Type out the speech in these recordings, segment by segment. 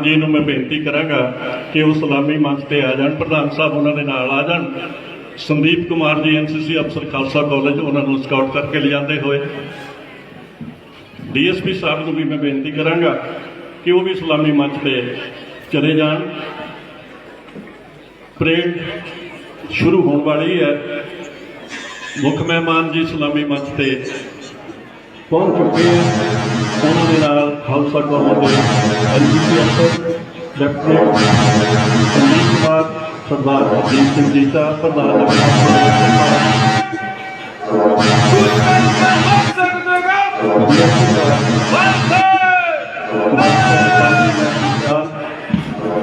ਮਹਿਮਾਨ ਜੀ ਨੂੰ ਮੈਂ ਬੇਨਤੀ ਕਰਾਂਗਾ ਕਿ ਉਹ ਸਲਾਮੀ ਮੰਚ ਤੇ ਆ ਜਾਣ, ਪ੍ਰਧਾਨ ਸਾਹਿਬ ਉਹਨਾਂ ਦੇ ਨਾਲ ਆ ਜਾਣ। ਸੰਦੀਪ ਕੁਮਾਰ ਜੀ ਐਨਸੀਸੀ ਅਫਸਰ, ਖਾਲਸਾ ਕਾਲਜ, ਉਹਨਾਂ ਨੂੰ ਸਕਾਊਟ ਕਰਕੇ ਲਿਜਾਂਦੇ ਹੋਏ। ਡੀਐਸਪੀ ਸਾਹਿਬ ਨੂੰ ਵੀ ਮੈਂ ਬੇਨਤੀ ਕਰਾਂਗਾ ਕਿ ਉਹ ਵੀ ਸਲਾਮੀ ਮੰਚ ਤੇ ਚਲੇ ਜਾਣ। ਪਰੇਡ ਸ਼ੁਰੂ ਹੋਣ ਵਾਲੀ ਹੈ। ਮੁੱਖ ਮਹਿਮਾਨ ਜੀ ਸਲਾਮੀ ਮੰਚ ਤੇ ਪਹੁੰਚ ਚੁੱਕੇ ਹੈ। ਉਹਨਾਂ ਦੇ ਨਾਲ ਖਾਲਸਾ ਕਾਲਜ ਦੇ ਐਨਜੀਪੀ ਅਫਸਰ ਲੈਫਟੀਨੈਂਟ ਸੰਦੀਪ ਕੁਮਾਰ, ਸਰਦਾਰ ਹਰਦੀਪ ਸਿੰਘ ਜੀਤਾ ਪ੍ਰਧਾਨ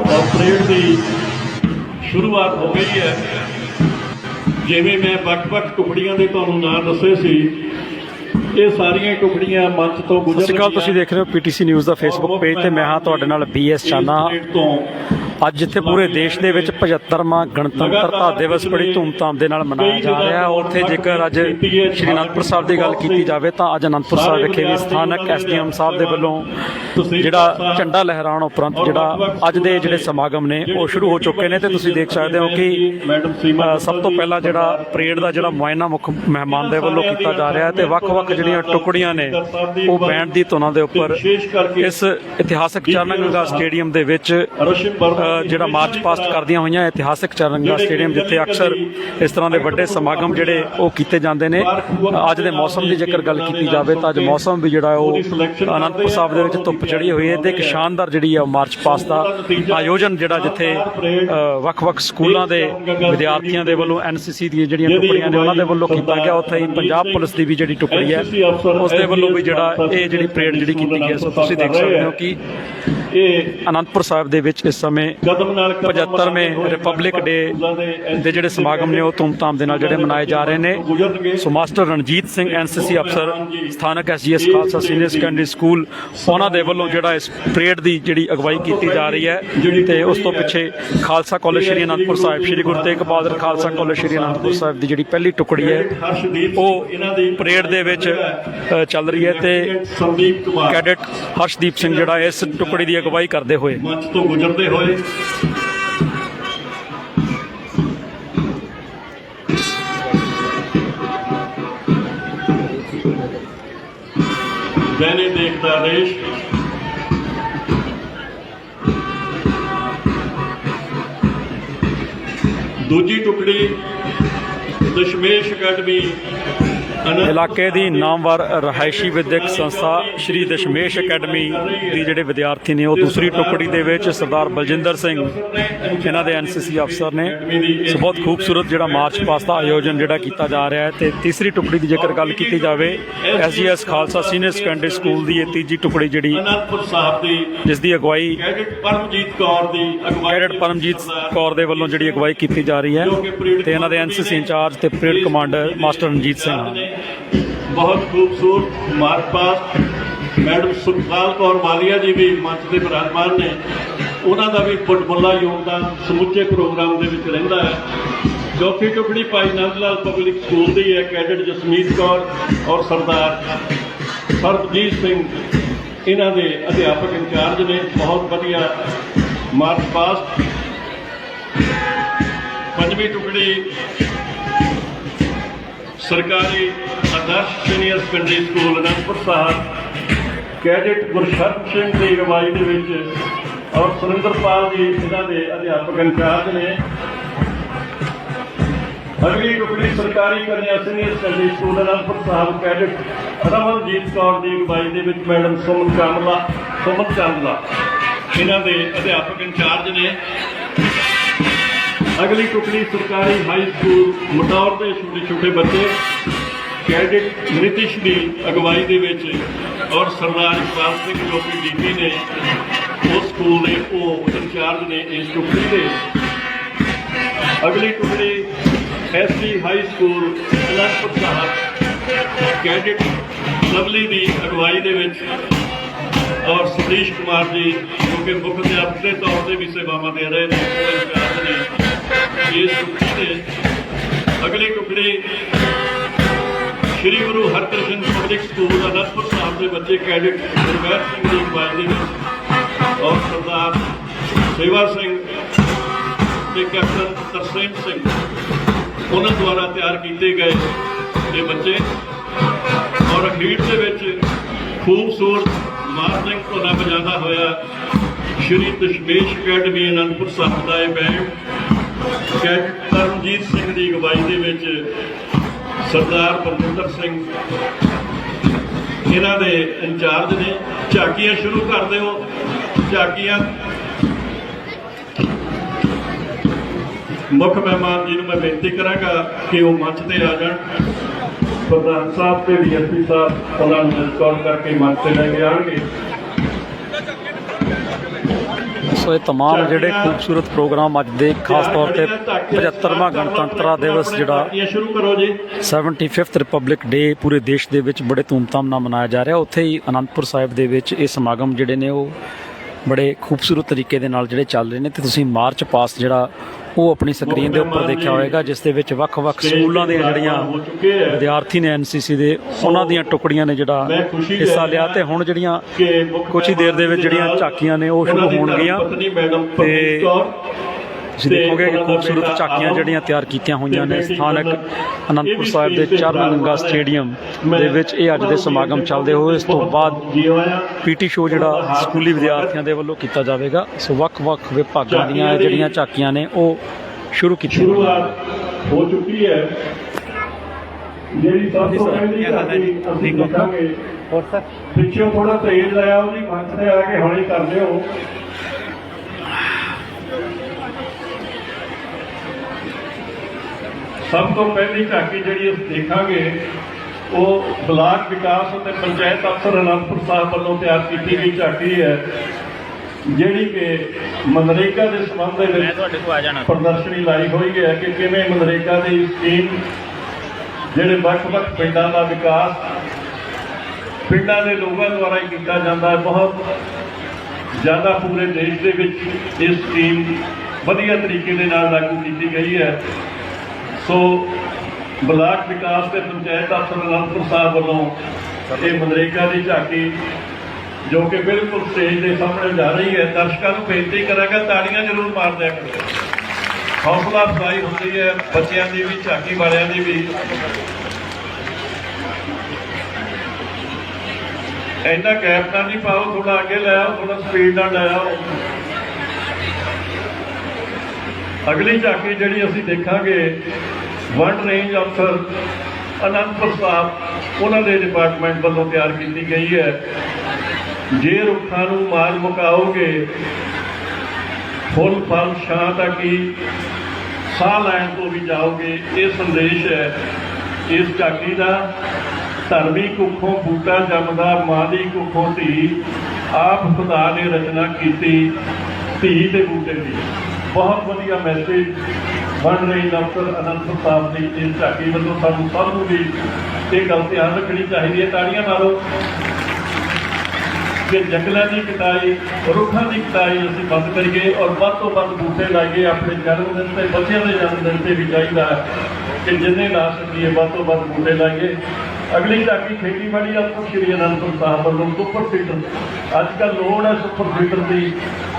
ਔਰ ਦੀ ਸ਼ੁਰੂਆਤ ਹੋ ਗਈ ਹੈ। ਜਿਵੇਂ ਮੈਂ ਵੱਖ-ਵੱਖ ਟੁਕੜੀਆਂ ਦੇ ਤੁਹਾਨੂੰ ਨਾਂ ਦੱਸੇ ਸੀ ਇਹ ਸਾਰੀਆਂ ਟੁਕੜੀਆਂ ਮੰਚ ਤੋਂ ਗੁਜ਼ਰ ਸਤਿ ਸ਼੍ਰੀ ਅਕਾਲ ਤੁਸੀਂ ਦੇਖ ਰਹੇ ਹੋ ਪੀਟੀਸੀ ਨਿਊਜ਼ ਦਾ ਫੇਸਬੁੱਕ ਪੇਜ ਤੇ ਮੈਂ ਹਾਂ ਤੁਹਾਡੇ ਨਾਲ ਬੀਐਸ ਚਾਨਾ ਪਰੇਡ ਤੋਂ ਅੱਜ ਜਿੱਥੇ ਪੂਰੇ ਦੇਸ਼ ਦੇ ਵਿੱਚ 75ਵਾਂ ਗਣਤੰਤਰਤਾ ਦਿਵਸ ਬੜੀ ਧੂਮਧਾਮ ਦੇ ਨਾਲ ਮਨਾਇਆ ਜਾ ਰਿਹਾ ਹੈ। ਉੱਥੇ ਜੇਕਰ ਅੱਜ ਸ਼੍ਰੀ ਅਨੰਦਪੁਰ ਸਾਹਿਬ ਦੀ ਗੱਲ ਕੀਤੀ ਜਾਵੇ ਤਾਂ ਅੱਜ ਅਨੰਦਪੁਰ ਸਾਹਿਬ ਵਿਖੇ ਵੀ ਸਥਾਨਕ ਐਸਡੀਐਮ ਸਾਹਿਬ ਦੇ ਵੱਲੋਂ ਜਿਹੜਾ ਝੰਡਾ ਲਹਿਰਾਉਣ ਉਪਰੰਤ ਜਿਹੜਾ ਅੱਜ ਦੇ ਜਿਹੜੇ ਸਮਾਗਮ ਨੇ ਉਹ ਸ਼ੁਰੂ ਹੋ ਚੁੱਕੇ ਨੇ ਤੇ ਤੁਸੀਂ ਦੇਖ ਸਕਦੇ ਹੋ ਕਿ ਸਭ ਤੋਂ ਪਹਿਲਾਂ ਜਿਹੜਾ ਪਰੇਡ ਦਾ ਜਿਹੜਾ ਮੁਆਇਨਾ ਮੁੱਖ ਮਹਿਮਾਨ ਦੇ ਵੱਲੋਂ ਕੀਤਾ ਜਾ ਰਿਹਾ ਹੈ ਤੇ ਵੱਖ-ਵੱਖ ਜਿਹੜੀਆਂ ਟੁਕੜੀਆਂ ਨੇ ਉਹ ਬੈਂਡ ਦੀ ਧੁਨਾਂ ਦੇ ਉੱਪਰ ਇਸ ਇਤਿਹਾਸਕ ਚਰਨਗੰਗਾ ਸਟੇਡੀਅਮ ਦੇ ਵਿੱਚ ਜਿਹੜਾ ਮਾਰਚ ਪਾਸਟ ਕਰਦੀਆਂ ਹੋਈਆਂ ਇਤਿਹਾਸਕ ਚਰਨਗੰਗਾ ਸਟੇਡੀਅਮ ਜਿੱਥੇ ਅਕਸਰ ਇਸ ਤਰ੍ਹਾਂ ਦੇ ਵੱਡੇ ਸਮਾਗਮ ਜਿਹੜੇ ਉਹ ਕੀਤੇ ਜਾਂਦੇ ਨੇ। ਅੱਜ ਦੇ ਮੌਸਮ ਦੀ ਜੇਕਰ ਗੱਲ ਕੀਤੀ ਜਾਵੇ ਤਾਂ ਅੱਜ ਮੌਸਮ ਵੀ ਜਿਹੜਾ ਉਹ ਅਨੰਦਪੁਰ ਸਾਹਿਬ ਦੇ ਵਿੱਚ ਧੁੱਪ ਚੜੀ ਹੋਈ ਹੈ ਤੇ ਇੱਕ ਸ਼ਾਨਦਾਰ ਜਿਹੜੀ ਹੈ ਮਾਰਚ ਪਾਸਟ ਦਾ ਆਯੋਜਨ ਜਿਹੜਾ ਜਿੱਥੇ ਵੱਖ-ਵੱਖ ਸਕੂਲਾਂ ਦੇ ਵਿਦਿਆਰਥੀਆਂ ਦੇ ਵੱਲੋਂ ਐਨਸੀਸੀ ਦੀਆਂ ਜਿਹੜੀਆਂ ਟੁਕੜੀਆਂ ਨੇ ਉਹਨਾਂ ਦੇ ਵੱਲੋਂ ਕੀਤਾ ਗਿਆ। ਉੱਥੇ ਹੀ ਪੰਜਾਬ ਪੁਲਿਸ ਦੀ ਵੀ ਜਿਹੜੀ ਟੁਕੜੀ ਹੈ ਉਸ ਦੇ ਵੱਲੋਂ ਵੀ ਜਿਹੜਾ ਇਹ ਜਿਹੜੀ ਪਰੇਡ ਜਿਹੜੀ ਕੀਤੀ ਗਈ ਹੈ ਸੋ ਤੁਸੀਂ ਦੇਖ ਸਕਦੇ ਹੋ ਕਿ ਇਹ ਅਨੰਦਪੁਰ ਸਾਹਿਬ ਦੇ ਵਿੱਚ ਇਸ ਸਮੇਂ ਕਦਮ ਨਾਲ ਕਦਮ 75ਵੇਂ ਰਿਪਬਲਿਕ ਡੇ ਦੇ ਜਿਹੜੇ ਸਮਾਗਮ ਨੇ ਉਹ ਧੂਮਧਾਮ ਦੇ ਨਾਲ ਜਿਹੜੇ ਮਨਾਏ ਜਾ ਰਹੇ ਨੇ। So master Ranjit Singh NCC ਅਫਸਰ ਸਥਾਨਕ SGS Khalsa senior secondary school ਉਹਨਾਂ ਦੇ ਵੱਲੋਂ ਜਿਹੜਾ ਇਸ ਪਰੇਡ ਦੀ ਜਿਹੜੀ ਅਗਵਾਈ ਕੀਤੀ ਜਾ ਰਹੀ ਹੈ ਤੇ ਉਸ ਤੋਂ ਪਿੱਛੇ ਖਾਲਸਾ ਕਾਲਜ ਸ਼੍ਰੀ ਅਨੰਦਪੁਰ ਸਾਹਿਬ ਸ਼੍ਰੀ ਗੁਰੂ ਤੇਗ ਬਹਾਦਰ ਖਾਲਸਾ ਕਾਲਜ ਸ਼੍ਰੀ ਅਨੰਦਪੁਰ ਸਾਹਿਬ ਦੀ ਜਿਹੜੀ ਪਹਿਲੀ ਟੁਕੜੀ ਹੈ ਉਹ ਇਹਨਾਂ ਦੀ ਪਰੇਡ ਦੇ ਵਿੱਚ ਚੱਲ ਰਹੀ ਹੈ ਤੇ ਸੰਦੀਪ ਕੁਮਾਰ। ਕੈਡਟ ਹਰਸ਼ਦੀਪ ਸਿੰਘ ਜਿਹੜਾ ਇਸ ਟੁਕੜੀ ਦੀ ਅਗਵਾਈ ਕਰਦੇ ਹੋਏ। ਮੰਚ ਤੋਂ ਗੁਜ਼ਰਦੇ ਹੋਏ। ਬੈਨੇ ਦੇਖਦਾ ਦੇਸ਼। ਦੂਜੀ ਟੁਕੜੀ ਦਸ਼ਮੇਸ਼ ਅਕੈਡਮੀ। ਇਲਾਕੇ ਦੀ ਨਾਮਵਰ ਰਹਾਇਸ਼ੀ ਵਿਦਿਅਕ ਸੰਸਥਾ ਸ਼੍ਰੀ ਦਸ਼ਮੇਸ਼ ਅਕੈਡਮੀ ਦੀ ਜਿਹੜੇ ਵਿਦਿਆਰਥੀ ਨੇ ਉਹ ਦੂਸਰੀ ਟੁਕੜੀ ਦੇ ਵਿੱਚ ਸਰਦਾਰ ਬਲਜਿੰਦਰ ਸਿੰਘ ਇਹਨਾਂ ਦੇ ਐਨਸੀਸੀ ਅਫਸਰ ਨੇ। ਸੋ ਬਹੁਤ ਖੂਬਸੂਰਤ ਜਿਹੜਾ ਮਾਰਚ ਪਾਸਟ ਦਾ ਆਯੋਜਨ ਜਿਹੜਾ ਕੀਤਾ ਜਾ ਰਿਹਾ ਹੈ। ਤੇ ਤੀਸਰੀ ਟੁਕੜੀ ਦੀ ਜੇਕਰ ਗੱਲ ਕੀਤੀ ਜਾਵੇ SGS Khalsa senior secondary school ਦੀ ਇਹ ਤੀਜੀ ਟੁਕੜੀ ਜਿਹੜੀ ਅਨੰਦਪੁਰ ਸਾਹਿਬ ਦੀ ਜਿਸ ਦੀ ਅਗਵਾਈ ਕੈਡਟ ਪਰਮਜੀਤ ਕੌਰ ਦੀ ਅਗਵਾਈ ਕੈਡਟ ਪਰਮਜੀਤ ਕੌਰ ਦੇ ਵੱਲੋਂ ਜਿਹੜੀ ਅਗਵਾਈ ਕੀਤੀ ਜਾ ਰਹੀ ਹੈ। ਤੇ ਇਹਨਾਂ ਦੇ ਐਨਸੀਸੀ ਇੰਚਾਰਜ ਤੇ parade commander master Ranjit Singh. ਬਹੁਤ ਖੂਬਸੂਰਤ march past madam Sukhpal Kaur Walia ji ਵੀ ਮੰਚ ਦੇ ਬਿਰਾਜਮਾਨ ਨੇ। ਉਹਨਾਂ ਦਾ ਵੀ ਫੁੱਟਬਾਲਾ ਯੋਗਦਾਨ ਸਮੁੱਚੇ ਪ੍ਰੋਗਰਾਮ ਦੇ ਵਿੱਚ ਰਹਿੰਦਾ ਹੈ। ਚੌਥੀ ਟੁਕੜੀ ਭਾਈ ਨੰਦ ਲਾਲ ਪਬਲਿਕ ਸਕੂਲ ਦੀ ਹੈ, ਕੈਡਟ ਜਸਮੀਤ ਕੌਰ ਔਰ ਸਰਦਾਰ ਸਰਬਜੀਤ ਸਿੰਘ। ਇਹਨਾਂ ਦੇ ਅਧਿਆਪਕ ਇੰਚਾਰਜ ਨੇ ਬਹੁਤ ਵਧੀਆ ਮਾਰਚ ਪਾਸਟ ਪੰਜਵੀਂ ਟੁਕੜੀ ਸਰਕਾਰੀ Adarsh senior secondary school Anandpur Sahib, cadet Gursharan Singh ਦੀ ਅਗਵਾਈ ਦੇ ਵਿੱਚ ਔਰ ਸੁਰਿੰਦਰਪਾਲ ਜੀ ਇਹਨਾਂ ਦੇ ਅਧਿਆਪਕ ਇੰਚਾਰਜ ਨੇ। ਅਗਲੀ ਟੁਕੜੀ ਸਰਕਾਰੀ ਕੰਨਿਆ senior secondary school Anandpur Sahib, cadet Ramanjit Kaur ਦੀ ਅਗਵਾਈ ਦੇ ਵਿੱਚ ਮੈਡਮ ਸੁਮਨ ਚਾਮਲਾ ਸੁਮਨ ਚਾਮਲਾ ਇਹਨਾਂ ਦੇ ਅਧਿਆਪਕ ਇੰਚਾਰਜ ਨੇ। ਅਗਲੀ ਟੁਕੜੀ ਸਰਕਾਰੀ ਹਾਈ ਸਕੂਲ ਮਟੌਰ ਦੇ ਛੋਟੇ ਛੋਟੇ ਬੱਚੇ, ਕੈਡਿਟ ਨਿਤਿਸ਼ ਦੀ ਅਗਵਾਈ ਦੇ ਵਿੱਚ ਔਰ ਸਰਦਾਰ ਇਕਬਾਲ ਸਿੰਘ ਜੋ ਕਿ ਡੀਪੀ ਨੇ ਉਸ ਸਕੂਲ ਦੇ ਉਹ ਇੰਚਾਰਜ ਨੇ ਇਸ ਟੁਕੜੀ ਦੇ। ਅਗਲੀ ਟੁਕੜੀ SD high school Anandpur Sahib, cadet Lovely ਦੀ ਅਗਵਾਈ ਦੇ ਵਿੱਚ ਔਰ ਸਤੀਸ਼ ਕੁਮਾਰ ਜੀ ਜੋ ਕਿ ਮੁੱਖ ਅਧਿਆਪਕ ਦੇ ਤੌਰ ਤੇ ਵੀ ਸੇਵਾਵਾਂ ਦੇ ਰਹੇ ਨੇ ਇਸ ਟੁਕੜੀ ਦੇ ਅਗਲੀ ਟੁਕੜੀ ਸ਼੍ਰੀ ਗੁਰੂ ਹਰਕ੍ਰਿਸ਼ਨ ਪਬਲਿਕ ਸਕੂਲ ਅਨੰਦਪੁਰ ਸਾਹਿਬ ਦੇ ਬੱਚੇ ਕੈਡਿਟ ਗੁਰਵੈਰ ਸਿੰਘ ਦੀ ਅਗਵਾਈ ਦੇ ਵਿੱਚ ਔਰ ਸਰਦਾਰ ਸੇਵਾ ਸਿੰਘ ਤੇ ਕੈਪਟਨ ਤਰਸੇਮ ਸਿੰਘ, ਉਹਨਾਂ ਦੁਆਰਾ ਤਿਆਰ ਕੀਤੇ ਗਏ ਇਹ ਬੱਚੇ। ਔਰ ਅਖੀਰ ਦੇ ਵਿੱਚ ਖੂਬਸੂਰਤ ਮਾਰਚਿੰਗ ਧੁਨਾਂ ਵਜਾਉਂਦਾ ਹੋਇਆ ਸ਼੍ਰੀ ਦਸ਼ਮੇਸ਼ ਅਕੈਡਮੀ ਅਨੰਦਪੁਰ ਸਾਹਿਬ ਦਾ ਇਹ ਬੈਂਡ ਕੈਪਟਨ ਤਰਨਜੀਤ ਸਿੰਘ ਦੀ ਅਗਵਾਈ ਦੇ ਵਿੱਚ ਸਰਦਾਰ ਪਰਮਿੰਦਰ ਸਿੰਘ ਇਹਨਾਂ ਦੇ ਇੰਚਾਰਜ ਨੇ ਝਾਕੀਆਂ ਸ਼ੁਰੂ ਕਰ ਦਿਓ। ਝਾਕੀਆਂ ਮੁੱਖ ਮਹਿਮਾਨ ਜੀ ਨੂੰ ਮੈਂ ਬੇਨਤੀ ਕਰਾਂਗਾ ਕਿ ਉਹ ਮੰਚ ਤੇ ਆ ਜਾਣ। ਪ੍ਰਧਾਨ ਸਾਹਿਬ ਤੇ ਡੀਐਸਪੀ ਸਾਹਿਬ, ਉਹਨਾਂ ਨੂੰ ਰਿਸਕਾਲ ਕਰਕੇ ਮੰਚ ਤੇ ਲੈ ਕੇ ਆਣਗੇ ਸੋ ਇਹ तमाम ਜਿਹੜੇ ਖੂਬਸੂਰਤ ਪ੍ਰੋਗਰਾਮ ਅੱਜ ਦੇ ਖਾਸ ਤੌਰ ਤੇ 75ਵਾਂ ਗਣਤੰਤਰਾ ਦਿਵਸ ਜਿਹੜਾ ਝਾਕੀਆਂ ਸ਼ੁਰੂ ਕਰੋ ਜੀ 75th ਰਿਪਬਲਿਕ ਡੇ ਪੂਰੇ ਦੇਸ਼ ਦੇ ਵਿੱਚ ਬੜੇ ਧੂਮਧਾਮ ਨਾਲ ਮਨਾਇਆ ਜਾ ਰਿਹਾ ਉੱਥੇ ਹੀ ਅਨੰਦਪੁਰ ਸਾਹਿਬ ਦੇ ਵਿੱਚ ਇਹ ਸਮਾਗਮ ਜਿਹੜੇ ਨੇ ਉਹ ਬੜੇ ਖੂਬਸੂਰਤ ਤਰੀਕੇ ਦੇ ਨਾਲ ਜਿਹੜੇ ਚੱਲ ਰਹੇ ਨੇ ਤੇ ਤੁਸੀਂ ਮਾਰਚ ਪਾਸ ਜਿਹੜਾ ਉਹ ਆਪਣੀ ਸਕਰੀਨ ਦੇ ਉੱਪਰ ਦੇਖਿਆ ਹੋਵੇਗਾ ਜਿਸ ਦੇ ਵਿੱਚ ਵੱਖ-ਵੱਖ ਸਕੂਲਾਂ ਦੀਆਂ ਜਿਹੜੀਆਂ ਵਿਦਿਆਰਥੀ ਨੇ ਐਨਸੀਸੀ ਦੇ ਉਹਨਾਂ ਦੀਆਂ ਟੁਕੜੀਆਂ ਨੇ ਜਿਹੜਾ ਹਿੱਸਾ ਲਿਆ ਤੇ ਹੁਣ ਜਿਹੜੀਆਂ ਕਿ ਮੁੱਖ ਕੁਛ ਹੀ ਦੇਰ ਦੇ ਵਿੱਚ ਜਿਹੜੀਆਂ ਝਾਕੀਆਂ ਨੇ ਉਹ ਸ਼ੁਰੂ ਦੀ ਹੋਣਗੀਆਂ ਤੇ ਤੁਸੀਂ ਦੇਖੋਗੇ ਕਿ ਖੂਬਸੂਰਤ ਝਾਕੀਆਂ ਜਿਹੜੀਆਂ ਤਿਆਰ ਕੀਤੀਆਂ ਹੋਈਆਂ ਨੇ ਸਥਾਨਕ। ਅਨੰਦਪੁਰ ਸਾਹਿਬ ਦੇ ਵੀ ਚਰਨ ਗੰਗਾ ਸਟੇਡੀਅਮ ਦੇ ਵਿੱਚ ਇਹ ਅੱਜ ਦੇ ਸਮਾਗਮ ਚੱਲਦੇ ਹੋਏ। ਇਸ ਤੋਂ ਬਾਅਦ ਪੀਟੀ ਸ਼ੋਅ ਜਿਹੜਾ ਸਕੂਲੀ ਵਿਦਿਆਰਥੀਆਂ ਦੇ ਵੱਲੋਂ ਕੀਤਾ ਜਾਵੇਗਾ। ਸੋ ਵੱਖ-ਵੱਖ ਵਿਭਾਗਾਂ ਦੀਆਂ ਜਿਹੜੀਆਂ ਝਾਕੀਆਂ ਨੇ ਉਹ ਸ਼ੁਰੂ ਕੀਤੀਆਂ। ਸ਼ੁਰੂਆਤ ਹੋ ਚੁੱਕੀ ਹੈ। ਜਿਹੜੀ ਸਭ ਤੋਂ ਪਹਿਲੀ ਝਾਕੀ ਅਸੀਂ ਦੇਖਾਂਗੇ। ਹੋਰ ਸਰ? ਪਿੱਛੋਂ ਥੋੜਾ ਤੇਜ਼ ਲਾਇਆ ਉਹਦੀ ਮੰਚ ਤੇ ਆ ਕੇ ਹੌਲੀ ਕਰ ਲਿਓ। ਸਭ ਤੋਂ ਪਹਿਲੀ ਝਾਕੀ ਜਿਹੜੀ ਅਸੀਂ ਦੇਖਾਂਗੇ ਉਹ ਬਲਾਕ ਵਿਕਾਸ ਅਤੇ ਪੰਚਾਇਤ ਅਫਸਰ ਅਨੰਦਪੁਰ ਸਾਹਿਬ ਵੱਲੋਂ ਤਿਆਰ ਕੀਤੀ ਗਈ ਝਾਕੀ ਹੈ ਜਿਹੜੀ ਕਿ ਮਨਰੇਗਾ ਦੇ ਸੰਬੰਧ ਦੇ ਵਿੱਚ ਤੁਹਾਡੇ ਕੋਲ ਆ ਜਾਣਾ। ਪ੍ਰਦਰਸ਼ਨੀ ਲਾਈ ਹੋਈ ਹੈ ਕਿ ਕਿਵੇਂ ਮਨਰੇਗਾ ਦੀ ਸਕੀਮ ਜਿਹੜੇ ਵੱਖ-ਵੱਖ ਪਿੰਡਾਂ ਦਾ ਵਿਕਾਸ ਪਿੰਡਾਂ ਦੇ ਲੋਕਾਂ ਦੁਆਰਾ ਹੀ ਕੀਤਾ ਜਾਂਦਾ ਹੈ। ਬਹੁਤ ਜ਼ਿਆਦਾ ਪੂਰੇ ਦੇਸ਼ ਦੇ ਵਿੱਚ ਇਹ ਸਕੀਮ ਵਧੀਆ ਤਰੀਕੇ ਦੇ ਨਾਲ ਲਾਗੂ ਕੀਤੀ ਗਈ ਹੈ। ਸੋ ਬਲਾਕ ਵਿਕਾਸ ਤੇ ਪੰਚਾਇਤ ਅਫਸਰ ਅਨੰਦਪੁਰ ਸਾਹਿਬ ਵੱਲੋਂ ਇਹ ਮਨਰੇਗਾ ਦੀ ਝਾਕੀ, ਜੋ ਕਿ ਬਿਲਕੁਲ ਸਟੇਜ ਦੇ ਸਾਹਮਣੇ ਜਾ ਰਹੀ ਹੈ, ਦਰਸ਼ਕਾਂ ਨੂੰ ਬੇਨਤੀ ਕਰਾਂਗਾ, ਤਾੜੀਆਂ ਜ਼ਰੂਰ ਮਾਰ ਦਿਆ ਕਰੋ। ਹੌਸਲਾ ਅਫਜ਼ਾਈ ਹੁੰਦੀ ਹੈ, ਬੱਚਿਆਂ ਦੀ ਵੀ, ਝਾਕੀ ਵਾਲਿਆਂ ਦੀ ਵੀ। ਇੰਨਾ ਗੈਪ ਤਾਂ ਨਹੀਂ ਪਾਓ ਥੋੜਾ ਅੱਗੇ ਲੈ ਆਓ ਥੋੜਾ ਸਪੀਡ ਨਾਲ ਲੈ ਆਓ। ਅਗਲੀ ਝਾਕੀ ਜਿਹੜੀ ਅਸੀਂ ਦੇਖਾਂਗੇ ਵਨ ਰੇਂਜ ਅਫਸਰ ਅਨੰਦਪੁਰ ਸਾਹਿਬ, ਉਹਨਾਂ ਦੇ ਡਿਪਾਰਟਮੈਂਟ ਵੱਲੋਂ ਤਿਆਰ ਕੀਤੀ ਗਈ ਹੈ। ਜੇ ਰੁੱਖਾਂ ਨੂੰ ਮਾਰ ਮੁਕਾਓਗੇ, ਫੁੱਲ ਫਲ ਛਾਂ ਤੱਕ ਹੀ ਸਾਹ ਲੈਣ ਤੋਂ ਵੀ ਜਾਓਗੇ, ਇਹ ਸੰਦੇਸ਼ ਹੈ। ਇਸ ਝਾਕੀ ਦਾ ਧਰਮੀ ਕੁੱਖੋਂ ਬੂਟਾ ਜੰਮਦਾ ਮਾਂ ਦੀ ਕੁੱਖੋਂ ਧੀ, ਆਪ ਖੁਦਾ ਨੇ ਰਚਨਾ ਕੀਤੀ ਧੀ ਦੇ ਬੂਟੇ ਦੀ। ਬਹੁਤ ਵਧੀਆ ਮੈਸੇਜ ਬਣ ਰਹੀ ਡਾਕਟਰ ਅਨੰਦਪੁਰ ਸਾਹਿਬ ਦੀ ਇਸ ਝਾਕੀ ਵੱਲੋਂ ਸਾਨੂੰ ਸਭ ਨੂੰ ਵੀ ਇਹ ਗੱਲ ਧਿਆਨ ਰੱਖਣੀ ਚਾਹੀਦੀ ਹੈ, ਤਾੜੀਆਂ ਮਾਰੋ। ਕਿ ਜੰਗਲਾਂ ਦੀ ਕਟਾਈ, ਰੁੱਖਾਂ ਦੀ ਕਟਾਈ ਅਸੀਂ ਬੰਦ ਕਰੀਏ ਔਰ ਵੱਧ ਤੋਂ ਵੱਧ ਬੂਟੇ ਲਾਈਏ, ਆਪਣੇ ਜਨਮ ਦਿਨ ਤੇ ਬੱਚਿਆਂ ਦੇ ਜਨਮ ਦਿਨ ਤੇ ਵੀ ਚਾਹੀਦਾ ਹੈ ਕਿ ਜਿੰਨੇ ਲਾ ਸਕੀਏ, ਵੱਧ ਤੋਂ ਵੱਧ ਬੂਟੇ ਲਾਈਏ। ਅਗਲੀ ਝਾਕੀ ਖੇਤੀਬਾੜੀ ਅਫਸਰ ਸ਼੍ਰੀ ਅਨੰਦਪੁਰ ਸਾਹਿਬ ਵੱਲੋਂ ਸੁਪਰ ਸੀਡਰ। ਅੱਜ ਕੱਲ੍ਹ ਲੋੜ ਹੈ ਸੁਪਰ ਸੀਡਰ ਦੀ।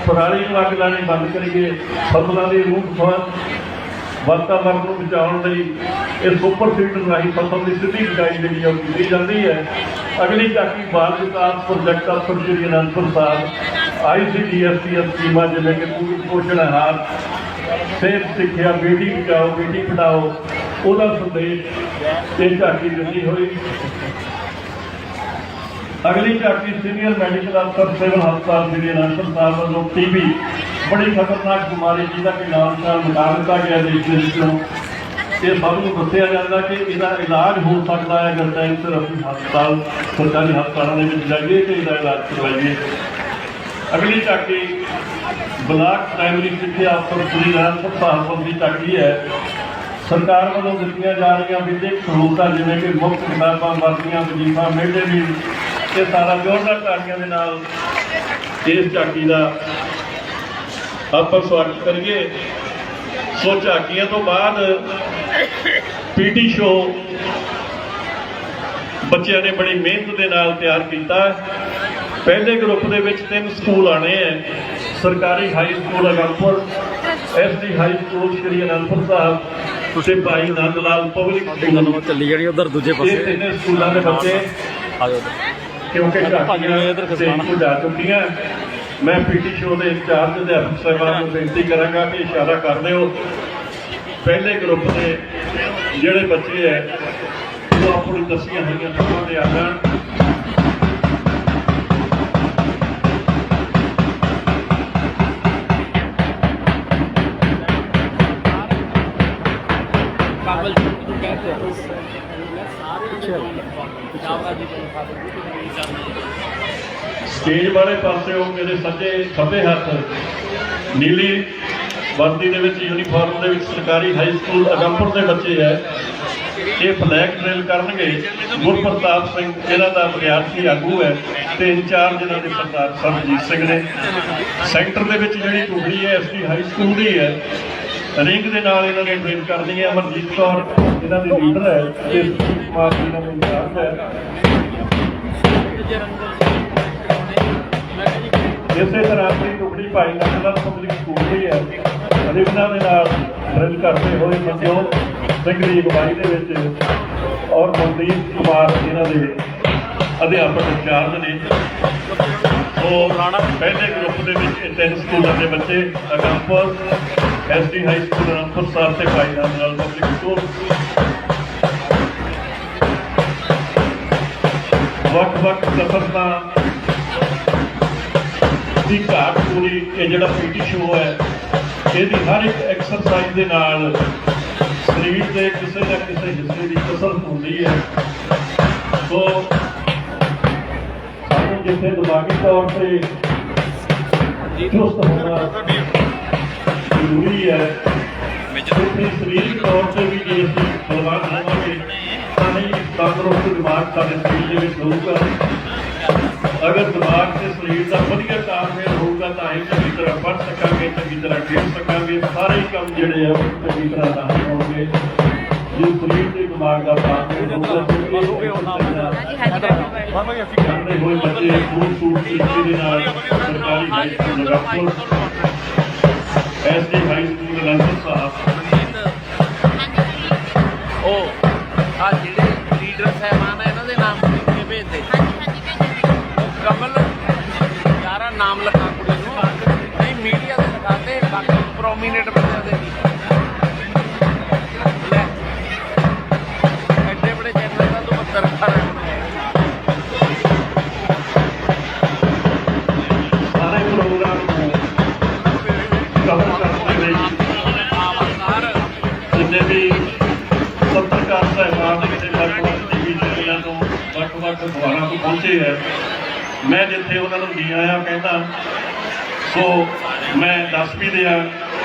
ਪਰਾਲੀ ਨੂੰ ਅੱਗ ਲਾਣੀ ਬੰਦ ਕਰੀਏ, ਫਸਲਾਂ ਦੀ ਰੂਪ ਖਵਾਨ ਵਾਤਾਵਰਣ ਨੂੰ ਬਚਾਉਣ ਲਈ ਇਹ ਸੁਪਰ ਸੀਡਰ ਰਾਹੀਂ ਫਸਲ ਦੀ ਸਿੱਧੀ ਬਿਜਾਈ ਜਿਹੜੀ ਉਹ ਕੀਤੀ ਜਾਂਦੀ ਹੈ। ਅਗਲੀ ਝਾਕੀ ਬਾਲ ਵਿਕਾਸ ਪ੍ਰੋਜੈਕਟ ਅਫਸਰ ਸ਼੍ਰੀ ਅਨੰਦਪੁਰ ਸਾਹਿਬ। ਆਈਸੀਡੀਐਸਪੀ ਸਕੀਮਾਂ ਜਿਵੇਂ ਕਿ ਪੂਰੀ ਪੋਸ਼ਣ ਆਹਾਰ, ਸਿਹਤ ਸਿੱਖਿਆ, ਬੇਟੀ ਬਚਾਓ, ਬੇਟੀ ਪੜਾਓ ਉਹਦਾ ਸੰਦੇਸ਼ ਇਹ ਝਾਕੀ ਦਿੱਤੀ ਹੋਈ। ਅਗਲੀ ਝਾਕੀ ਸੀਨੀਅਰ ਮੈਡੀਕਲ ਅਫਸਰ ਸਿਵਲ ਹਸਪਤਾਲ ਸ੍ਰੀ ਅਨੰਦਪੁਰ ਸਾਹਿਬ ਵੱਲੋਂ ਟੀਬੀ ਬੜੀ ਖਤਰਨਾਕ ਬਿਮਾਰੀ ਜਿਹਦਾ ਕਿ ਨਾਮ ਨਾਲ ਮਿਟਾ ਦਿੱਤਾ ਗਿਆ ਦੇਸ਼ ਦੇ ਵਿੱਚੋਂ। ਇਹ ਸਭ ਨੂੰ ਦੱਸਿਆ ਜਾਂਦਾ ਕਿ ਇਹਦਾ ਇਲਾਜ ਹੋ ਸਕਦਾ ਹੈ ਅਗਰ ਟਾਈਮ ਸਿਰ ਅਸੀਂ ਹਸਪਤਾਲ, ਸਰਕਾਰੀ ਹਸਪਤਾਲਾਂ ਦੇ ਵਿੱਚ ਜਾਈਏ ਤੇ ਇਹਦਾ ਇਲਾਜ ਕਰਵਾਈਏ। ਅਗਲੀ ਝਾਕੀ ਬਲਾਕ ਪ੍ਰਾਇਮਰੀ ਸਿੱਖਿਆ ਅਫਸਰ ਸ੍ਰੀ ਅਨੰਦਪੁਰ ਸਾਹਿਬ ਵੱਲੋਂ ਦੀ ਝਾਕੀ ਹੈ। ਸਰਕਾਰ ਵੱਲੋਂ ਦਿੱਤੀਆਂ ਜਾ ਰਹੀਆਂ ਵਿਦਿਅਕ ਸਹੂਲਤਾਂ ਜਿਵੇਂ ਕਿ ਮੁਫਤ ਕਿਤਾਬਾਂ, ਵਰਦੀਆਂ, ਵਜ਼ੀਫਾ ਮਿਲਦੇ ਵੀ ਇਹ ਸਾਰਾ ਜ਼ੋਰਦਾਰ ਤਾੜੀਆਂ ਦੇ ਨਾਲ ਇਸ ਝਾਕੀ ਦਾ ਆਪਾਂ ਸਵਾਗਤ ਕਰੀਏ। ਸੋ ਝਾਕੀਆਂ ਤੋਂ ਬਾਅਦ ਪੀਟੀ ਸ਼ੋ ਬੱਚਿਆਂ ਨੇ ਬੜੀ ਮਿਹਨਤ ਦੇ ਨਾਲ ਤਿਆਰ ਕੀਤਾ। ਪਹਿਲੇ ਗਰੁੱਪ ਦੇ ਵਿੱਚ ਤਿੰਨ ਸਕੂਲ ਆਣੇ ਹੈ ਸਰਕਾਰੀ high school Agampur SD high school Shri Anandpur Sahib ਤੁਸੀਂ ਭਾਈ ਨੰਦ ਲਾਲ ਪਬਲਿਕ ਸਕੂਲ ਚੱਲੀ ਜਾਣੀ ਉਧਰ ਦੂਜੇ ਇਹ ਪਾਸੇ। ਤਿੰਨੇ ਸਕੂਲਾਂ ਦੇ ਬੱਚੇ। ਆ ਜਾਓ ਕਿਉਂਕਿ ਝਾਕੀਆਂ ਜਾ ਚੁੱਕੀਆਂ। ਮੈਂ ਪੀਟੀ ਸ਼ੋ ਦੇ ਇੰਚਾਰਜ ਅਧਿਆਪਕ ਸਾਹਿਬਾਨ ਨੂੰ ਬੇਨਤੀ ਕਰਾਂਗਾ ਕਿ ਇਸ਼ਾਰਾ ਕਰ ਦਿਓ। ਪਹਿਲੇ ਗਰੁੱਪ ਦੇ ਜਿਹੜੇ ਬੱਚੇ ਹੈ ਉਹ ਆਪਣੀ ਦੱਸੀਆਂ ਹੋਈਆਂ ਥਾਵਾਂ ਤੇ ਆ ਜਾਣ। ਸਟੇਜ ਵਾਲੇ ਪਾਸਿਓਂ ਮੇਰੇ ਸੱਜੇ ਖੱਬੇ ਹੱਥ ਨੀਲੀ ਵਰਦੀ ਦੇ ਵਿੱਚ ਯੂਨੀਫਾਰਮ ਦੇ ਵਿੱਚ ਸਰਕਾਰੀ ਹਾਈ ਸਕੂਲ ਅਗੰਪੁਰ ਦੇ ਬੱਚੇ ਹੈ। ਇਹ ਫਲੈਗ ਡਰਿਲ ਕਰਨਗੇ। ਗੁਰਪ੍ਰਤਾਪ ਸਿੰਘ, ਇਹਨਾਂ ਦਾ ਵਿਦਿਆਰਥੀ ਆਗੂ ਹੈ ਤੇ ਇੰਚਾਰਜ ਇਹਨਾਂ ਦੇ ਸਰਦਾਰ ਸਰਬਜੀਤ ਸਿੰਘ ਨੇ। ਸੈਂਟਰ ਦੇ ਵਿੱਚ ਜਿਹੜੀ ਟੁਕੜੀ ਹੈ ਐਸਡੀ ਹਾਈ ਸਕੂਲ ਦੀ ਹੈ। ਰਿੰਗ ਦੇ ਨਾਲ ਇਹਨਾਂ ਨੇ ਡਰਿਲ ਕਰਨੀ ਹੈ। ਅਮਰਜੀਤ ਕੌਰ ਇਹਨਾਂ ਦੀ ਲੀਡਰ ਹੈ ਤੇ ਸੁਸ਼ੀਲ ਕੁਮਾਰ ਇਹਨਾਂ ਦੇ ਇੰਚਾਰਜ ਹੈ। ਇਸੇ ਤਰ੍ਹਾਂ ਆਪਣੀ ਟੁਕੜੀ ਭਾਈ ਨੰਦਲਾਲ ਪਬਲਿਕ ਸਕੂਲ ਵੀ ਹੈ। ਰਿਬਨਾਂ ਦੇ ਨਾਲ ਡਰਿਲ ਕਰਦੇ ਹੋਏ ਮਨਜੋਤ ਸਿੰਘ ਦੀ ਅਗਵਾਈ ਦੇ ਵਿੱਚ ਔਰ ਮਨਦੀਪ ਕੁਮਾਰ ਇਹਨਾਂ ਦੇ ਅਧਿਆਪਕ ਇੰਚਾਰਜ ਨੇ। ਉਹ ਪਹਿਲੇ ਗਰੁੱਪ ਦੇ ਵਿੱਚ ਇਹ ਤਿੰਨ ਸਕੂਲਾਂ ਦੇ ਬੱਚੇ, Agampur SD high school Anandpur Sahib ਤੇ ਭਾਈ ਨੰਦਲਾਲ ਪਬਲਿਕ ਸਕੂਲ ਵੱਖ-ਵੱਖ ਕਸਰਤਾਂ ਦੀ ਘਾਟ ਪੂਰੀ, ਇਹ ਜਿਹੜਾ ਪੀਟੀ ਸ਼ੋ ਹੈ, ਇਹਦੀ ਹਰ ਇੱਕ ਐਕਸਰਸਾਈਜ਼ ਦੇ ਨਾਲ ਸਰੀਰ ਦੇ ਕਿਸੇ ਨਾ ਕਿਸੇ ਹਿੱਸੇ ਦੀ ਕਸਰਤ ਹੁੰਦੀ ਹੈ। ਸੋ, ਸਾਨੂੰ ਜਿੱਥੇ ਦਿਮਾਗੀ ਤੌਰ ਤੇ ਚੁਸਤ ਹੋਣਾ ਜ਼ਰੂਰੀ ਹੈ ਉੱਥੇ ਸਰੀਰਕ ਤੌਰ ਤੇ ਵੀ ਜੇ ਅਸੀਂ ਬਲਵਾਨ ਹੋਵਾਂਗੇ, ਤਾਂ ਨਹੀਂ ਤੰਦਰੁਸਤ ਦਿਮਾਗ ਸਾਡੇ ਸਰੀਰ ਦੇ ਵਿੱਚ ਹੋਊਗਾ। ਅਗਰ ਦਿਮਾਗ ਤੇ ਸਰੀਰ ਦਾ ਵਧੀਆ ਤਾਲਮੇਲ ਹੋਊਗਾ ਤਾਂ ਹੀ ਚੰਗੀ ਤਰ੍ਹਾਂ ਪੜ੍ਹ ਸਕਾਂਗੇ ਚੰਗੀ ਤਰ੍ਹਾਂ ਖੇਡ ਸਕਾਂਗੇ। ਸਾਰੇ ਕੰਮ ਜਿਹੜੇ ਆ ਉਹ ਚੰਗੀ ਤਰ੍ਹਾਂ ਨਾਲ ਹੋਣਗੇ। ਜੇ ਸਰੀਰ ਤੇ ਦਿਮਾਗ ਦਾ ਤਾਲਮੇਲ ਹੋਊਗਾ ਕਰਦੇ ਹੋਏ ਬੱਚੇ ਫੂਡ ਤਰੀਕੇ ਦੇ ਨਾਲ ਸਰਕਾਰੀ ਹਾਈ ਸਕੂਲ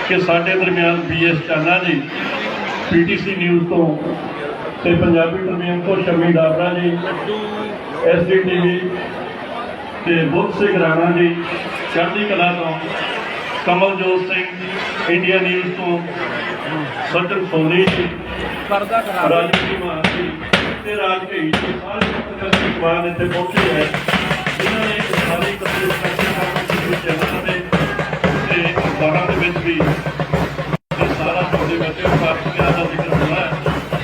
ਕਿ ਸਾਡੇ ਦਰਮਿਆਨ ਬੀਐਸ ਚਾਨਾ ਜੀ ਪੀਟੀਸੀ ਨਿਊਜ਼ ਤੋਂ ਤੇ ਪੰਜਾਬੀ ਟ੍ਰਿਬਿਊਨ ਤੋਂ ਸ਼ਮੀ ਡਾਬਰਾ ਜੀ ਐਸਡੀਟੀਵੀ ਤੇ ਬੁੱਧ ਸਿੰਘ ਰਾਣਾ ਜੀ ਚੜ੍ਹਦੀ ਕਲਾ ਤੋਂ ਕਮਲਜੋਤ ਸਿੰਘ ਇੰਡੀਆ ਨਿਊਜ਼ ਤੋਂ ਸੱਜਣ ਸੋਨੀ ਜੀ ਕਰਦਾ ਕਰਾ ਰਾਜਵੀ ਮਹਾਂਤੀ ਤੇ ਰਾਜ ਕਈ ਸਾਰੇ ਪੱਤਰਕਾਰ ਸਮਾਨ ਇੱਥੇ ਪਹੁੰਚੇ ਹੈ ਇਹਨਾਂ ਨੇ ਸਾਰੇ ਇਕੱਠੇ ਕਰਕੇ ਵਿੱਚ ਚੈਨਲ ਤੇ ਤੇ ਵਿੱਚ ਵੀ ਇਹ ਸਾਰਾ ਤੁਹਾਡੇ ਵਿੱਚ ਪਾਰਟੀਆਂ ਦਾ ਜ਼ਿਕਰ ਹੋਣਾ ਹੈ।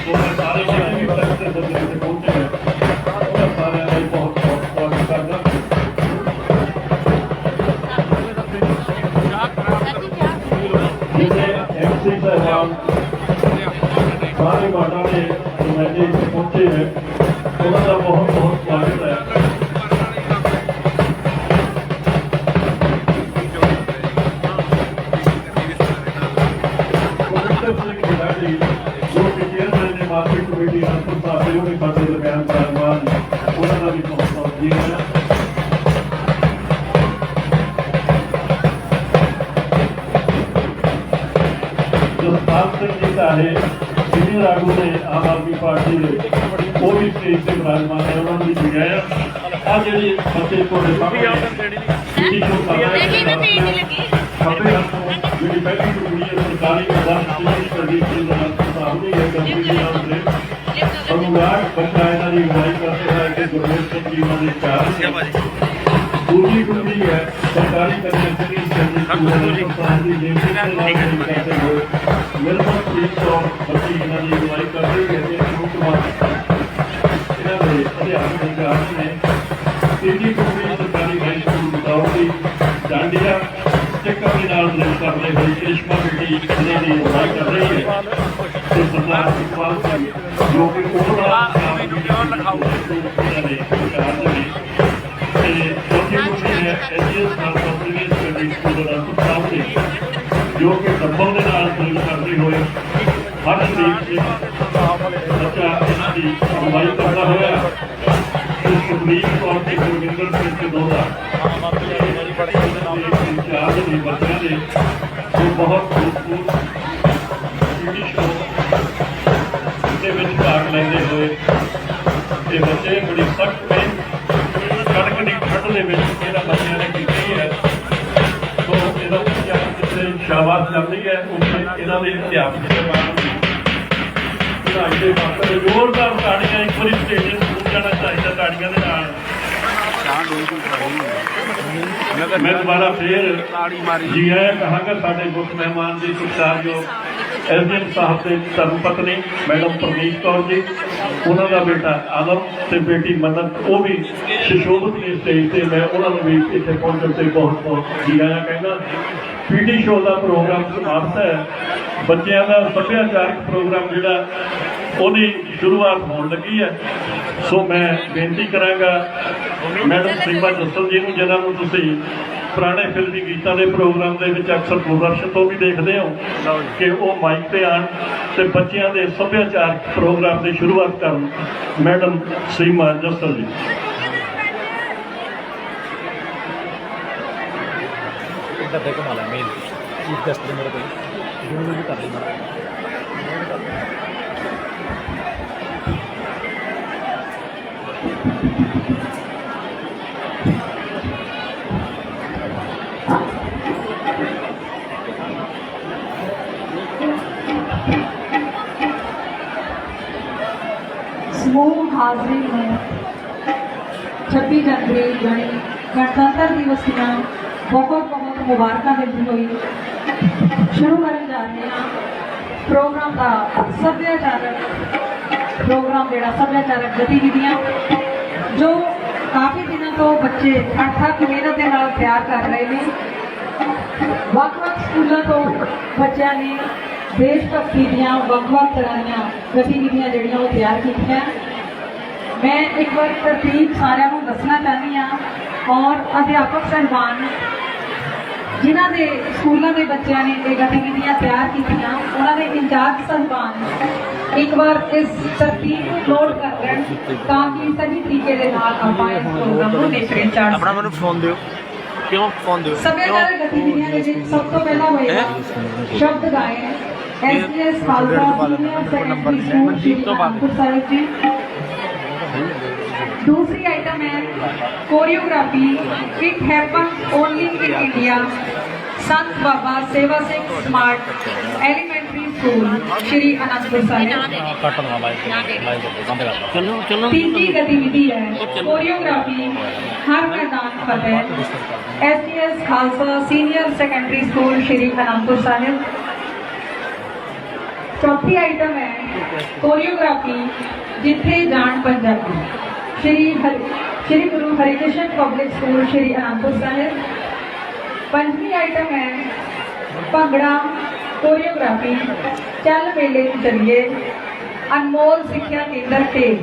ਉਹ ਮੈਂ ਸਾਰੇ ਜਿਹੜੇ ਵੀ ਤੱਕ ਤੇ ਬੰਦੇ ਇੱਥੇ ਪਹੁੰਚੇ ਨੇ ਉਹਨਾਂ ਸਾਰਿਆਂ ਦਾ ਬਹੁਤ ਬਹੁਤ ਸਵਾਗਤ ਕਰਦਾ ਜਿਹੜੇ ਐਮਸੀ ਸਾਹਿਬਾਨ ਸਾਰੇ ਮਾਤਾ ਦੇ ਨੁਮਾਇੰਦੇ ਪਹੁੰਚੇ ਹੈ ਉਹਨਾਂ ਦਾ ਹੈ ਕਿ ਗੁਰਮੇਲ ਸਿੰਘ ਜੀ ਉਹਨਾਂ ਦੇ ਚਾਰ ਦੂਜੀ ਟੁਕੜੀ ਹੈ ਸਰਕਾਰੀ ਕਰਮਚਾਰੀ ਸੰਗਠਨ ਮੇਰੇ ਕੋਲ ਪ੍ਰੀਤ ਕੌਰ ਬੱਚੀ ਇਹਨਾਂ ਦੀ ਅਗਵਾਈ ਕਰ ਰਹੀ ਹੈ ਤੇ ਮੁੱਖ ਕੁਮਾਰ ਇਹਨਾਂ ਦੇ ਅਧਿਆਪਕ ਵਿਕਾਸ ਨੇ ਤੀਜੀ ਕੁੜੀ ਸਰਕਾਰੀ ਹਾਈ ਸਕੂਲ ਬਤੌਰ ਦੀ ਡਾਂਡੀਆ ਸਟਿੱਕਰ ਦੇ ਨਾਲ ਡਰਿਲ ਕਰਦੇ ਹੋਏ ਕ੍ਰਿਸ਼ਮਾ ਬੇਟੀ ਇਹਨਾਂ ਦੀ ਅਗਵਾਈ ਕਰ ਰਹੀ ਹੈ ਤੇ ਸਰਦਾਰ ਸੁਖਪਾਲ ਸਿੰਘ ਜੋ ਕਿ ਉਹਨਾਂ ਮੈਨੂੰ ਕਿਉਂ ਲਿਖਾਊ? ਇਹਨਾਂ ਦੇ ਵਿਚਾਰ ਦੇ ਨੇ ਤੇ ਚੌਥੀ ਕੁੜੀ ਹੈ SS Khalsa senior secondary school ਦਾ ਸੁਖਪਾਲ ਸਿੰਘ ਜੋ ਕਿ ਡੱਬਲ ਦੇ ਨਾਲ ਡਰਿਲ ਕਰਦੇ ਹੋਏ ਹਰ ਤਰੀਕ ਦੇ ਬੱਚਾ ਇਹਨਾਂ ਦੀ ਅਗਵਾਈ ਕਰਦਾ ਹੋਇਆ ਤੇ ਸੁਖਬੀਰ ਕੌਰ ਤੇ ਗੁਰਵਿੰਦਰ ਸਿੰਘ ਦੇ ਦੋਦਾ ਚਾਰ ਦੇ ਬੱਚਿਆਂ ਦੇ ਉਹ ਬਹੁਤ ਖੂਬਸੂਰਤ ਸ਼ਾਬਾਸ਼ ਹੈ ਉੱਥੇ ਇਹਨਾਂ ਦੇ ਅਧਿਆਪਕ ਸਹਿਬਾਨ ਵੀ ਪੜ੍ਹਾਈ ਦੇ ਵਾਸਤੇ ਜ਼ੋਰਦਾਰ ਤਾੜੀਆਂ ਇੱਕ ਵਾਰੀ ਸਟੇਡੀਅਮ ਨੂੰ ਜਾਣਾ ਚਾਹੀਦਾ ਤਾੜੀਆਂ ਦੇ ਨਾਲ। ਮੈਂ ਦੁਬਾਰਾ ਫੇਰ ਜੀ ਆਇਆਂ ਕਹਾਂਗਾ, ਸਾਡੇ ਮੁੱਖ ਮਹਿਮਾਨ ਜੀ ਸਤਿਕਾਰਯੋਗ ਐਸਡੀਐਮ ਸਾਹਿਬ ਦੇ ਧਰਮ ਪਤਨੀ, ਮੈਡਮ ਪ੍ਰਨੀਤ ਕੌਰ ਜੀ, ਉਹਨਾਂ ਦਾ ਬੇਟਾ ਆਦਮ ਤੇ ਬੇਟੀ ਮੰਨਤ, ਉਹ ਵੀ ਸ਼ਿਸ਼ੋਭਤ ਨੇ ਸਟੇਜ ਤੇ ਮੈਂ ਉਹਨਾਂ ਨੂੰ ਵੀ ਇੱਥੇ ਪਹੁੰਚਣ ਤੇ ਬਹੁਤ ਬਹੁਤ ਜੀ ਆਇਆਂ ਕਹਿੰਦਾ। ਪੀਟੀ ਸ਼ੋਅ ਦਾ ਪ੍ਰੋਗਰਾਮ ਸਮਾਪਤ ਹੈ। ਬੱਚਿਆਂ ਦਾ ਸੱਭਿਆਚਾਰਕ ਪ੍ਰੋਗਰਾਮ ਜਿਹੜਾ, ਉਹਦੀ ਸ਼ੁਰੂਆਤ ਹੋਣ ਲੱਗੀ ਹੈ। ਸੋ ਮੈਂ ਬੇਨਤੀ ਕਰਾਂਗਾ, ਮੈਡਮ ਸੀਮਾ ਜੱਸਲ ਜੀ ਨੂੰ ਜਿਹਨਾਂ ਨੂੰ ਤੁਸੀਂ ਪੁਰਾਣੇ ਫਿਲਮੀ ਗੀਤਾਂ ਦੇ ਪ੍ਰੋਗਰਾਮ ਦੇ ਵਿੱਚ ਅਕਸਰ ਦੂਰਦਰਸ਼ਨ ਤੋਂ ਵੀ ਦੇਖਦੇ ਹੋ, ਕਿ ਉਹ ਮਾਈਕ ਤੇ ਆਣ ਤੇ ਬੱਚਿਆਂ ਦੇ ਸੱਭਿਆਚਾਰਕ ਪ੍ਰੋਗਰਾਮ ਦੀ ਸ਼ੁਰੂਆਤ ਕਰਨ ਮੈਡਮ ਸੀਮਾ ਜੱਸਲ ਜੀ। ਇੱਧਰ ਦੇ ਕਮਾ ਲੈ ਮੇਨ ਚੀਫ ਗੈਸਟ ਦੇ ਮੇਰੇ ਕੋਲ। ਜੋ ਵੀ ਕਰ ਲਈ ਸਮੂਹ ਹਾਜ਼ਰੀਨ ਨੂੰ 26 ਜਨਵਰੀ, ਯਾਨੀ ਗਣਤੰਤਰ ਦਿਵਸ ਦੀਆਂ ਬਹੁਤ ਬਹੁਤ ਮੁਬਾਰਕਾਂ ਦਿੰਦੀ ਹੋਈ ਸ਼ੁਰੂ ਕਰਨ ਜਾ ਰਹੇ ਹਾਂ ਪ੍ਰੋਗਰਾਮ ਦਾ ਸੱਭਿਆਚਾਰਕ ਪ੍ਰੋਗਰਾਮ ਜਿਹੜਾ ਸੱਭਿਆਚਾਰਕ ਗਤੀਵਿਧੀਆਂ ਜੋ ਕਾਫੀ ਦਿਨਾਂ ਤੋਂ ਬੱਚੇ ਅਰਥਾਤ ਮਿਹਨਤ ਦੇ ਨਾਲ ਤਿਆਰ ਕਰ ਰਹੇ ਨੇ ਵੱਖ-ਵੱਖ ਸਕੂਲਾਂ ਤੋਂ ਬੱਚਿਆਂ ਨੇ ਦੇਸ਼ ਭਗਤੀ ਦੀਆਂ ਵੱਖ-ਵੱਖ ਤਰ੍ਹਾਂ ਦੀਆਂ ਗਤੀਵਿਧੀਆਂ ਜਿਹੜੀਆਂ ਉਹ ਤਿਆਰ ਕੀਤੀਆਂ ਮੈਂ ਇੱਕ ਵਾਰ ਤਰਤੀਬ ਸਾਰਿਆਂ ਨੂੰ ਦੱਸਣਾ ਚਾਹੁੰਦੀ ਹਾਂ ਔਰ ਅਧਿਆਪਕ ਸਹਿਬਾਨ ਜਿਨ੍ਹਾਂ ਦੇ ਸਕੂਲਾਂ ਦੇ ਬੱਚਿਆਂ ਨੇ ਇਹ ਗਤੀਵਿਧੀਆਂ ਤਿਆਰ ਕੀਤੀਆਂ ਉਹਨਾਂ ਦੇ ਇੰਚਾਰਜ ਸਹਿਬਾਨ ਇੱਕ ਵਾਰ ਇਸ ਤਰਤੀਬ ਨੂੰ ਨੋਟ ਕਰ ਲੈਣ ਤਾਂ ਕਿ ਸਹੀ ਤਰੀਕੇ ਦੇ ਨਾਲ ਆਪਾਂ ਇਸ ਪ੍ਰੋਗਰਾਮ ਨੂੰ ਨਿਪਟੇ ਚਾੜ ਆਪਣਾ ਮੈਨੂੰ ਫੋਨ ਦਿਓ। ਕਿਉਂ ਫੋਨ ਦਿਓ? ਸੱਭਿਆਚਾਰਕ ਗਤੀਵਿਧੀਆਂ ਦੇ ਵਿੱਚ ਸਭ ਤੋਂ ਪਹਿਲਾਂ ਹੋਏਗਾ ਸ਼ਬਦ ਗਾਇਨ SS Khalsa senior secondary school Shri Anandpur Sahib में choreography it happen only in India Sant Baba Seva Singh smart elementary school Shri Anantpur Sahib. तीन की गतिविधि है कोरियोग्राफी हर मैदान पर है। S T S Khalsa senior secondary school Shri Anantpur Sahib. चौथी आइटम है कोरियोग्राफी जिथे जान Punjabi. Shri Hari Shri Guru Harikrishan public school Shri Anandpur Sahib पंचवी आइटम है भंगड़ा कोरियोग्राफी चल मेले चलिए अनमोल सिक्ख्या केंद्र टेल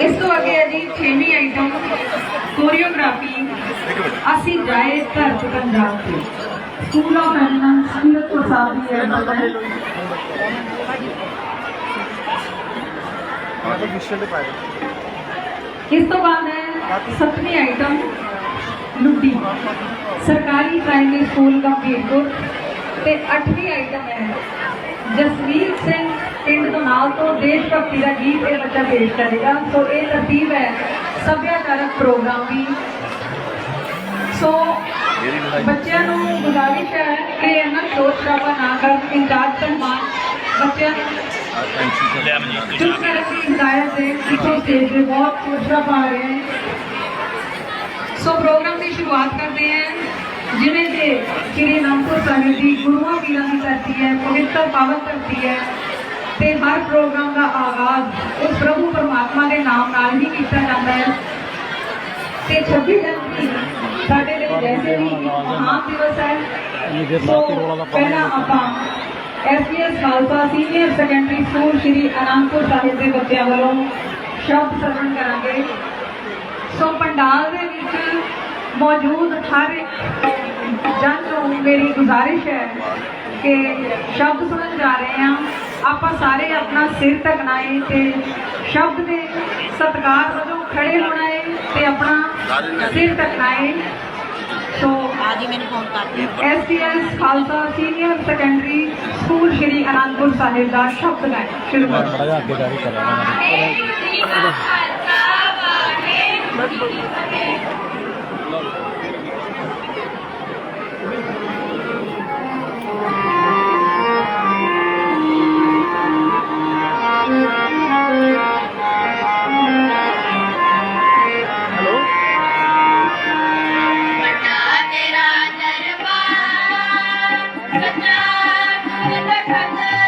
ਇਸ ਤੋਂ ਅੱਗੇ ਹੈ ਜੀ 6ਵੀਂ ਆਈਟਮ ਕੋਰੀਓਗ੍ਰਾਫੀ ਅਸੀਂ ਜਾਏ ਧਰਤ ਪੰਜਾਬ ਤੇ school of eminence Kiratpur Sahib ਦੀ ਹੈ ਇਸ ਤੋਂ ਬਾਅਦ ਹੈ ਸੱਤਵੀਂ ਆਈਟਮ ਲੁੱਡੀ। ਸਰਕਾਰੀ ਪ੍ਰਾਇਮਰੀ ਸਕੂਲ ਗੰਭੀਰਪੁਰ ਤੇ ਅੱਠਵੀਂ ਆਈਟਮ ਹੈ ਜਸਵੀਰ ਸਿੰਘ, ਪਿੰਡ ਧਨਾਲ ਤੋਂ ਦੇਸ਼ ਭਗਤੀ ਦਾ ਗੀਤ ਇਹ ਬੱਚਾ ਪੇਸ਼ ਕਰੇਗਾ। ਸੋ ਇਹ ਤਰਤੀਬ ਹੈ ਸੱਭਿਆਚਾਰਕ ਪ੍ਰੋਗਰਾਮ ਦੀ। ਸੋ ਬੱਚਿਆਂ ਨੂੰ ਗੁਜ਼ਾਰਿਸ਼ ਹੈ ਕਿ ਇਹਨਾਂ ਸ਼ੋਰ ਸ਼ਰਾਬਾ ਨਾ ਕਰਨ ਇੰਚਾਰਜ ਸਨਮਾਨ ਬੱਚਿਆਂ ਨੂੰ ਚੁੱਪ ਕਰਨ ਦੀ ਹਦਾਇਤ ਦੇ ਪਿੱਛੇ ਸਟੇਜ ਤੇ ਬਹੁਤ ਸ਼ੋਰ ਸ਼ਰਾਬਾ ਆ ਰਿਹਾ ਹੈ ਸੋ ਪ੍ਰੋਗਰਾਮ ਦੀ ਸ਼ੁਰੂਆਤ ਕਰਦੇ ਹਾਂ ਜਿਵੇਂ ਕਿ ਸ਼੍ਰੀ ਅਨੰਦਪੁਰ ਸਾਹਿਬ ਦੀ ਗੁਰੂਆਂ ਪੀਰਾਂ ਦੀ ਧਰਤੀ ਹੈ ਪਵਿੱਤਰ ਪਾਵਨ ਧਰਤੀ ਹੈ ਤੇ ਹਰ ਪ੍ਰੋਗਰਾਮ ਦਾ ਆਗਾਜ਼ ਉਸ ਪ੍ਰਭੂ ਪਰਮਾਤਮਾ ਦੇ ਨਾਮ ਨਾਲ ਹੀ। ਕੀਤਾ ਜਾਂਦਾ ਹੈ ਤੇ 26 ਜਨਵਰੀ ਸਾਡੇ ਲਈ ਵੈਸੇ ਵੀ ਇੱਕ ਮਹਾਨ ਦਿਵਸ ਹੈ ਸੋ ਪਹਿਲਾਂ ਆਪਾਂ SPS Khalsa senior secondary school Shri Anandpur Sahib ਦੇ ਬੱਚਿਆਂ ਵੱਲੋਂ ਸ਼ਬਦ ਸਰਵਣ ਕਰਾਂਗੇ। ਸੋ ਪੰਡਾਲ ਦੇ ਵਿੱਚ ਮੌਜੂਦ ਹਰ ਜਨ ਨੂੰ ਮੇਰੀ ਗੁਜ਼ਾਰਿਸ਼ ਹੈ ਕਿ ਸ਼ਬਦ ਸੁਣਨ ਜਾ ਰਹੇ ਹਾਂ। ਆਪਾਂ ਸਾਰੇ ਆਪਣਾ ਸਿਰ ਢਕਣਾ ਹੈ ਤੇ ਸ਼ਬਦ ਦੇ ਸਤਿਕਾਰ ਵਜੋਂ ਖੜੇ ਹੋਣਾ ਹੈ ਤੇ ਆਪਣਾ ਸਿਰ ਢਕਣਾ ਹੈ ਸੋ ਆਜੀ ਮੈਨੂੰ ਫੋਨ ਕਰ SS Khalsa senior secondary school Shri Anandpur Sahib ਦਾ ਸ਼ਬਦ ਗਾਇਨ ਸ਼ੁਰੂ ਕਰੋ। ਬੜਾ ਜਿਹਾ ਅੱਗੇ ਜਾ ਕੇ independence.